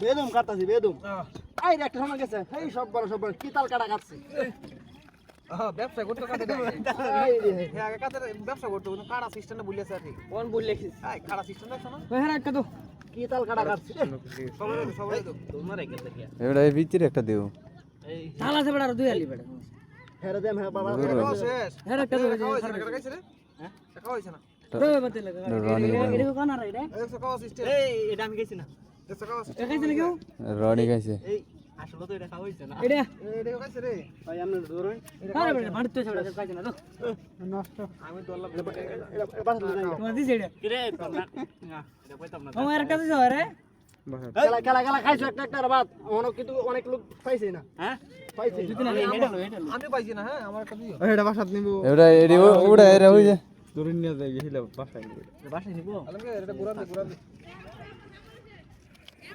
বেদম কাটতাছি বেদম। রে, একটা সময় গেছে। এই সব বড় সব বড় কি তাল কাটা কাটছে? ব্যবসা করতে কাটে আগে কাটে ব্যবসা করতে কোনো কাড়া সিস্টেমে আর কি। কোন বললে কি এই কাড়া সিস্টেম দেখছ না? কি তাল কাটা কাটছে? সবাই তো সবাই তো এবারে এই ভিতরে একটা দেও। দেম হ্যাঁ বাবা একটা না? খাওয়া না এটা আমি গেছি না দেখছ খাওয়া সিস্টেম রনি খাইছে এই আসলে তো এটা খাওয়া হইছে না এই দেখো খাইছে রে ভাই আপনি ধরুন নষ্ট আমি দল্লা এটা বাস খেলা খেলা খেলা খাইছো একটা একটা বাদ অনেক কিন্তু অনেক লোক পাইছে না হ্যাঁ পাইছে আমি পাইছি না হ্যাঁ আমার একটা দিও এবারে এডি ওড়া এরা হই যায় বাসায় নিব? আলমকে এটা ঘুরান দে ঘুরান দে।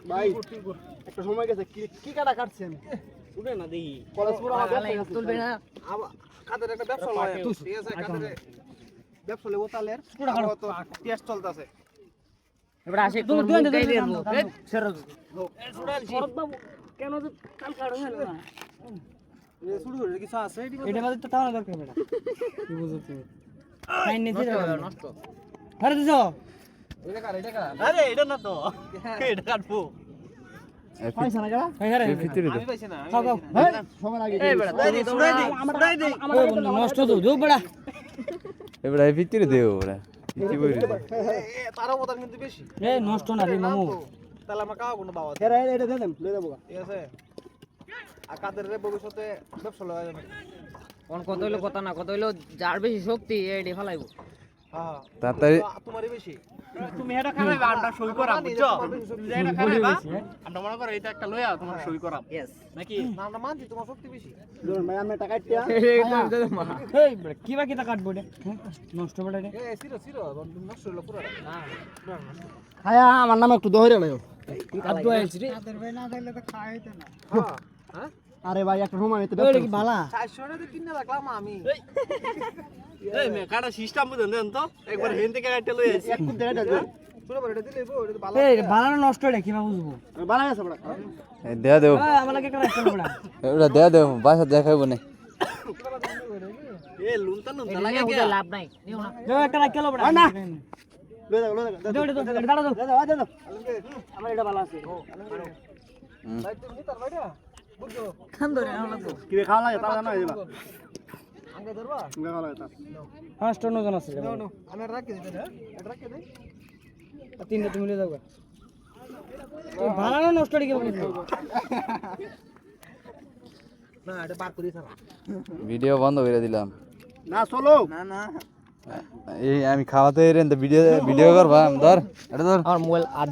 ভাই একটা সময় গেছে কি কি কাটা কাটছেন উঠে না দেখি। কলেজ পুরো তুলবে না। আবার কাদের একটা ব্যবসা লয় ঠিক আছে কাদের ব্যবসা লেবো তালের আমার তো টেস্ট চলতেছে। শরৎ বাবু কেন যে কাল কাটো না? শুরু করে কিছু আছে? এটা বাদে তো তাও না দরকার বেটা কি বুঝো তুমি ফাইন নষ্ট আরে দিছো? এটা কার এটা কার? আরে এটা না তো। এটা কাটবো পয়সা না গড়া হ্যাঁ নষ্ট তো দো বড়া। এবারে ভিতরে দেও ওরা কি বই তারও মতন কিন্তু বেশি। এ নষ্ট না রে মামু। তাহলে আমার কাও কোনো বাবা এরা এটা দেন লই দেবো ঠিক আছে। আর কাদের রে ভবিষ্যতে ব্যবসা যাবে? কোন কত হইল কথা না কত হইল যার বেশি শক্তি এডি ফেলাইবো। হ্যাঁ। তাড়াতাড়ি তোমারই বেশি। তুমি এটা খারাইবা আমরা সই করা বুঝছ। তুমি এটা আমরা মনে করো এটা একটা লইয়া তোমার সই করা ইয়েস নাকি? না আমরা মানছি তোমার শক্তি বেশি। ধরুন ভাই আমি টাকা টিয়া এই কি বাকি তা কাটবো রে? হ্যাঁ? নষ্ট বড়া রে। এ সিরো সিরো নষ্ট হলো পুরো না খায়া আমার নাম একটু দহরে আইছ রে। হ্যাঁ। হ্যাঁ? আরে ভাই একটা সময় হইতে ওই কি চারশো টাকা কিনে রাখলাম আমি। এই। মে কাটা সিস্টেম বুঝেন দেন তো। একবার হেন থেকে কাটতে লই আসি। এক কুদ দেখা যাবে শুনে বলে দিলে বউ এটা তো এই বালা নষ্ট রে কি বা বুঝব? বালা গেছে বড়। দেয়া দেও। আমার লাগে একটা রাখতে বড়া এবারে দেয়া দেও বাসা দেখাইবো না। এ লুনতা লুনতা লাগে কি? লাভ নাই। নিও না। দো একটা রাখতে বড়া না। লই দাও লই দাও দো দো দো দাঁড়া দাও দাও দাও আমার এটা ভালো আছে। ভাই তুমি নিতার ভাইটা? বুঝছ খান ধরে আমার লাগবো কি খাওয়া লাগে? তাও জানো হইবা আগে ধরবা? তুমি খাওয়া লাগে তা পাঁচটা নজন আছে নাও নাও আমি রাখি দিতে হ্যাঁ? এটা রাখি দেই। তিনটা তুমি লিয়ে যাও গা। না নষ্ট রে কি না এটা বার করি সারা ভিডিও বন্ধ করে দিলাম। না চলো। না না। এই আমি খাওয়াতে এরেন তো ভিডিও ভিডিও করবা ধর। এটা ধর। আমার মোবাইল আট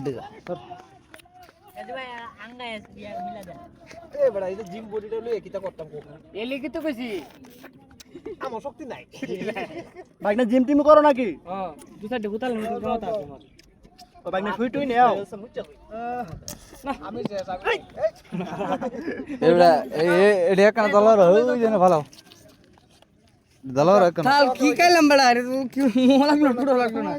এ বড়া জিম বডিটা লইয়ে কিটা করতাম কোকা এলি কি তো কইছি। আমার শক্তি নাই। বাইক না জিম টিম করো নাকি? হ্যাঁ দু চারটে হুতাল মতো কথা আছে ও বাইক না শুই টুই নেও আমি এডি দলার হই ভালো। দলার একখানা। কাল কি খাইলাম বড়া? আরে তুই কি মোলা লাগল পুরো লাগল না।